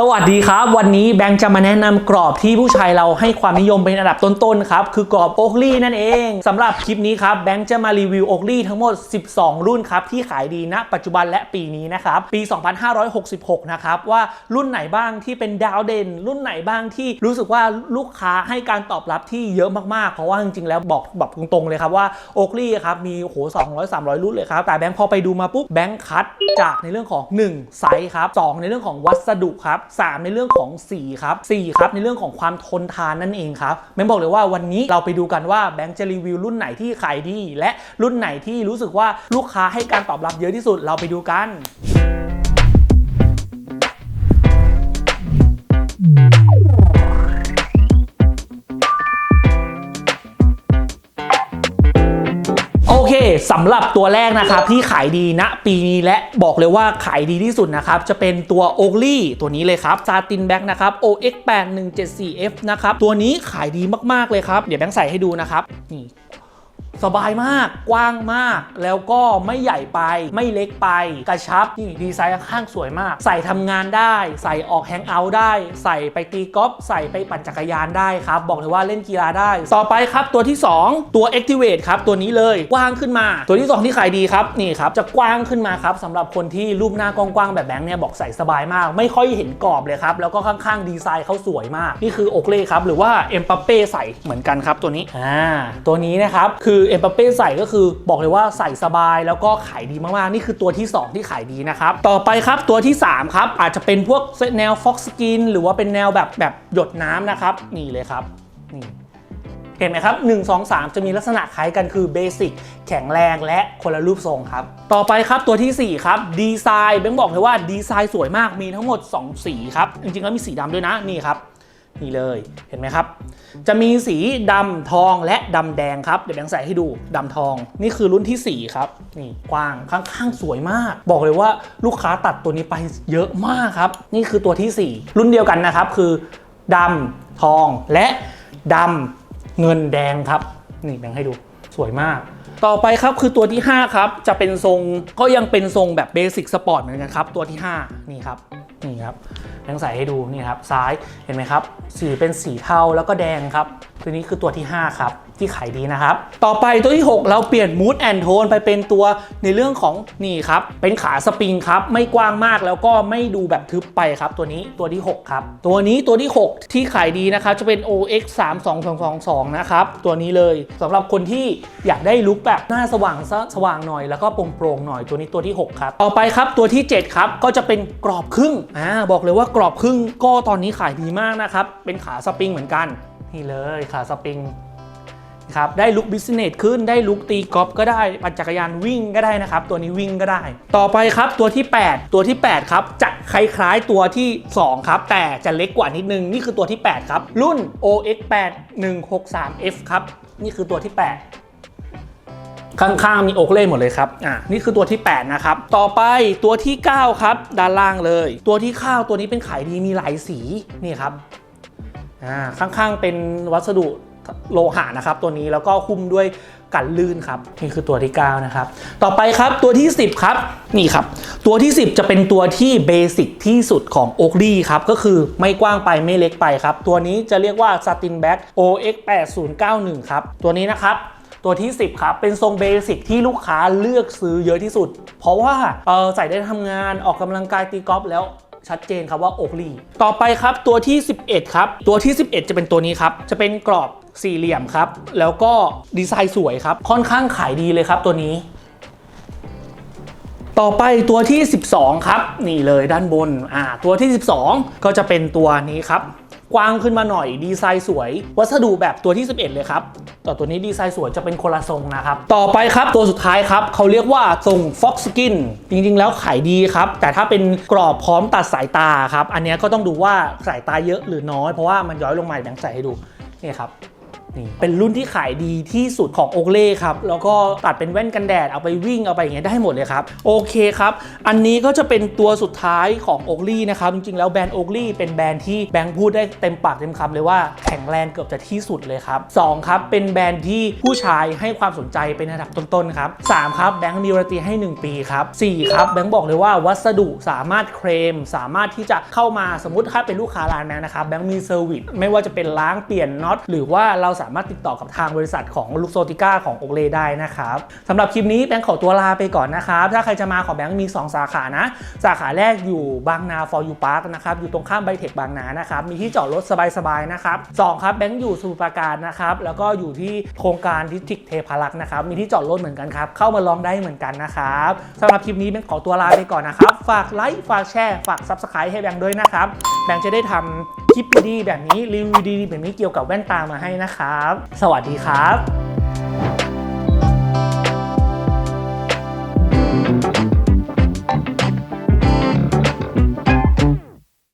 สวัสดีครับ วันนี้แบงค์จะมาแนะนำกรอบที่ผู้ชายเราให้ความนิยมเป็นอันดับต้นๆครับ คือกรอบโอ k ลี่นั่นเองสำหรับคลิปนี้ครับแบงค์จะมารีวิวโอ k ลี่ทั้งหมด 12 รุ่นครับ ที่ขายดีณ ปัจจุบันและปีนี้นะครับ ปี 2566 นะครับ ว่ารุ่นไหนบ้างที่เป็นดาวเด่น รุ่นไหนบ้างที่รู้สึกว่าลูกค้าให้การตอบรับที่เยอะมากๆ เพราะว่าจริงๆแล้วบอกแบบตรงๆเลยครับว่าโอ k ลี่ครับมีโอ้โห200 300 รุ่นเลยครับแต่แบงค์พอไปดูมาปุ๊บแบงค์คัดจากในเรื่องของ 1 ไซส์ครับสองในเรื่องของวัสดุครับสามในเรื่องของสีครับสี่ครับในเรื่องของความทนทานนั่นเองครับแมงบอกเลยว่าวันนี้เราไปดูกันว่าแบงค์จะรีวิวรุ่นไหนที่ขายดี และรุ่นไหนที่รู้สึกว่าลูกค้าให้การตอบรับเยอะที่สุดเราไปดูกันำหรับตัวแรกนะครับที่ขายดีณปีนี้และบอกเลยว่าขายดีที่สุดนะครับจะเป็นตัวโอ k ลี่ตัวนี้เลยครับซาตินแบ็กนะครับ OX8174F นะครับตัวนี้ขายดีมากๆเลยครับ เดี๋ยวแบงค์ใส่ให้ดูนะครับนี่ สบายมาก กว้างมาก แล้วก็ไม่ใหญ่ไป ไม่เล็กไป กระชับนี่ดีไซน์ข้างสวยมาก ใส่ทำงานได้ ใส่ออกแฮงเอาท์ได้ ใส่ไปตีกอล์ฟ ใส่ไปปั่นจักรยานได้ครับ บอกเลยว่าเล่นกีฬาได้ ต่อไปครับตัวที่ 2 ตัว Activate ครับ ตัวนี้เลย กว้างขึ้นมา ตัวที่ 2 ที่ขายดีครับ นี่ครับ จะกว้างขึ้นมาครับสำหรับคนที่รูปหน้ากว้างๆแบบแบงค์เนี่ยบอกใส่สบายมาก ไม่ค่อยเห็นกรอบเลยครับ แล้วก็ข้างๆดีไซน์เขาสวยมาก นี่คือโอเล่ครับ หรือว่าเอ็มปัปเป้ใส่เหมือนกันครับตัวนี้ อ่า ตัวนี้นะครับ คือเอ็มปัปเป้ใส่ก็คือบอกเลยว่าใส่สบายแล้วก็ขายดีมากๆ นี่คือตัวที่ 2 ที่ขายดีนะครับ ต่อไปครับตัวที่ 3 ครับ อาจจะเป็นพวกแนวฟ็อกสกินหรือว่าเป็นแนวแบบแบบหยดน้ำนะครับ นี่เลยครับนี่เห็นไหมครับ 1 2 3 จะมีลักษณะคล้ายกันคือเบสิกแข็งแรงและคนละรูปทรงครับ ต่อไปครับตัวทีสี่4 ครับดีไซน์เบงบอกเลยว่าดีไซน์สวยมากมีทั้งหมด 2 สีครับ จริงๆแล้วมีสีดำด้วยนะนี่ครับ นี่เลยเห็นไหมครับ จะมีสีดำทองและดำแดงครับ เดี๋ยวแบงค์ใส่ให้ดูดำทอง นี่คือรุ่นทีสี่4 ครับนี่กว้างข้างๆสวยมาก บอกเลยว่าลูกค้าตัดตัวนี้ไปเยอะมากครับ นี่คือตัวทีสี่ 4 รุ่นเดียวกันนะครับ คือดำทองและดำเงินแดงครับ นี่แบงค์ให้ดูสวยมากต่อไปครับคือตัวที่ 5 ครับ จะเป็นทรงก็ยังเป็นทรงแบบเบสิกสปอร์ตเหมือนกันครับ ตัวที่ 5 นี่ครับ นี่ครับ แบงค์ใส่ให้ดูนี่ครับซ้ายเห็นไหมครับ สีเป็นสีเทาแล้วก็แดงครับ ตัวนี้คือตัวที่ 5 ครับ ที่ขายดีนะครับ ต่อไปตัวที่ 6 เราเปลี่ยนมูดแอนโทนไปเป็นตัวในเรื่องของนี่ครับ เป็นขาสปริงครับ ไม่กว้างมากแล้วก็ไม่ดูแบบทึบไปครับ ตัวนี้ตัวที่ 6 ครับ ตัวนี้ตัวที่ 6 ที่ขายดีนะครับ จะเป็น OX 3 2 2 2 2นะครับ ตัวนี้เลยสำหรับคนที่อยากได้ลุคแบบหน้าสว่างซะสว่างหน่อยแล้วก็โปร่งๆหน่อยตัวนี้ตัวที่ 6 ครับ ต่อไปครับตัวที่ 7 ครับก็จะเป็นกรอบครึ่งอ่าบอกเลยว่ากรอบครึ่งก็ตอนนี้ขายดีมากนะครับ เป็นขาสปริงเหมือนกัน นี่เลยขาสปริงครับได้ลุคบิสเนสขึ้นได้ลุคตีกอล์ฟก็ได้ปั่นจักรยานวิ่งก็ได้นะครับ ตัวนี้วิ่งก็ได้ ต่อไปครับตัวที่ 8 ตัวที่ 8 ครับ จะคล้ายๆตัวที่ 2 ครับ แต่จะเล็กกว่านิดนึง นี่คือตัวที่ 8 ครับ รุ่น OX8 163F ครับ นี่คือตัวที่ 8 ข้างๆมีโอกเล่หมดเลยครับอ่านี่คือตัวที่ 8 นะครับ ต่อไปตัวที่ 9 ครับ ด้านล่างเลย ตัวที่ข้าวตัวนี้เป็นขายดีมีหลายสีนี่ครับอ่าข้างๆเป็นวัสดุโลหะนะครับ ตัวนี้แล้วก็หุ้มด้วยกันลื่นครับนี่คือตัวที่ 9 นะครับ ต่อไปครับตัวที่ 10 ครับ นี่ครับ ตัวที่ 10 จะเป็นตัวที่เบสิกที่สุดของโอ k ลี่ครับ ก็คือไม่กว้างไปไม่เล็กไปครับ ตัวนี้จะเรียกว่า Satin Back OX8091 ครับ ตัวนี้นะครับ ตัวที่ 10 ครับ เป็นทรงเบสิกที่ลูกค้าเลือกซื้อเยอะที่สุด เพราะว่าใส่ได้ทำงานออกกำลังกายตีกอล์ฟแล้วชัดเจนครับว่าโอกลีต่อไปครับตัวที่ 11 ครับ ตัวที่ 11 จะเป็นตัวนี้ครับ จะเป็นกรอบสี่เหลี่ยมครับ แล้วก็ดีไซน์สวยครับ ค่อนข้างขายดีเลยครับตัวนี้ ต่อไปตัวที่ 12 ครับ นี่เลยด้านบนอ่าตัวที่ 12 ก็จะเป็นตัวนี้ครับ กว้างขึ้นมาหน่อยดีไซน์สวย วัสดุแบบตัวที่ 11 เลยครับแต่ตัวนี้ดีไซน์สวยจะเป็นคนละทรงนะครับ ต่อไปครับตัวสุดท้ายครับเขาเรียกว่าทรง Fox Skin จริงๆ แล้วขายดีครับ แต่ถ้าเป็นกรอบพร้อมตัดสายตาครับ อันนี้ก็ต้องดูว่าสายตาเยอะหรือน้อยเพราะว่ามันย้อยลงมาแบงใส่ให้ดูนี่ครับ เป็นรุ่นที่ขายดีที่สุดของโอเล่ครับ แล้วก็ตัดเป็นแว่นกันแดด เอาไปวิ่งเอาไปอย่างเงี้ยได้หมดเลยครับ โอเคครับ อันนี้ก็จะเป็นตัวสุดท้ายของโอเล่นะครับ จริงๆแล้วแบรนด์โอเล่เป็นแบรนด์ที่แบงค์พูดได้เต็มปากเต็มคำเลยว่าแข็งแรงเกือบจะที่สุดเลยครับสองครับเป็นแบรนด์ที่ผู้ชายให้ความสนใจเป็นระดับต้นๆครับสามครับแบงค์มีวารันตีให้ 1 ปีครับสี่ครับแบงค์บอกเลยว่าวัสดุสามารถเคลมสามารถที่จะเข้ามาสมมติถ้าเป็นลูกค้าร้านแบงค์นะครับแบงค์มีเซอร์วิสไม่ว่าจะเป็นล้างเปลี่ยนน็อตหรือว่าเราสามารถติดต่อกับทางบริษัทของลูกโซติก้าของโอเลได้นะครับสำหรับคลิปนี้แบงค์ขอตัวลาไปก่อนนะครับ ถ้าใครจะมาของแบงค์มี 2 สาขานะ สาขาแรกอยู่บางนา for you park นะครับ อยู่ตรงข้ามไบเทคบางนานะครับ มีที่จอดรถสบายๆนะครับสองครับแบงค์อยู่สมุทรปราการนะครับ แล้วก็อยู่ที่โครงการดิสทิกเทพารักษ์นะครับ มีที่จอดรถเหมือนกันครับ เข้ามาลองได้เหมือนกันนะครับสำหรับคลิปนี้แบงค์ขอตัวลาไปก่อนนะครับ ฝากไลค์ฝากแชร์ฝาก subscribe ให้แบงค์ด้วยนะครับแบงค์จะได้ทำคลิปดีๆแบบนี้รีวิวดีๆแบบนี้เกี่ยวกับแว่นตามาให้นะครับสวัสดีครับ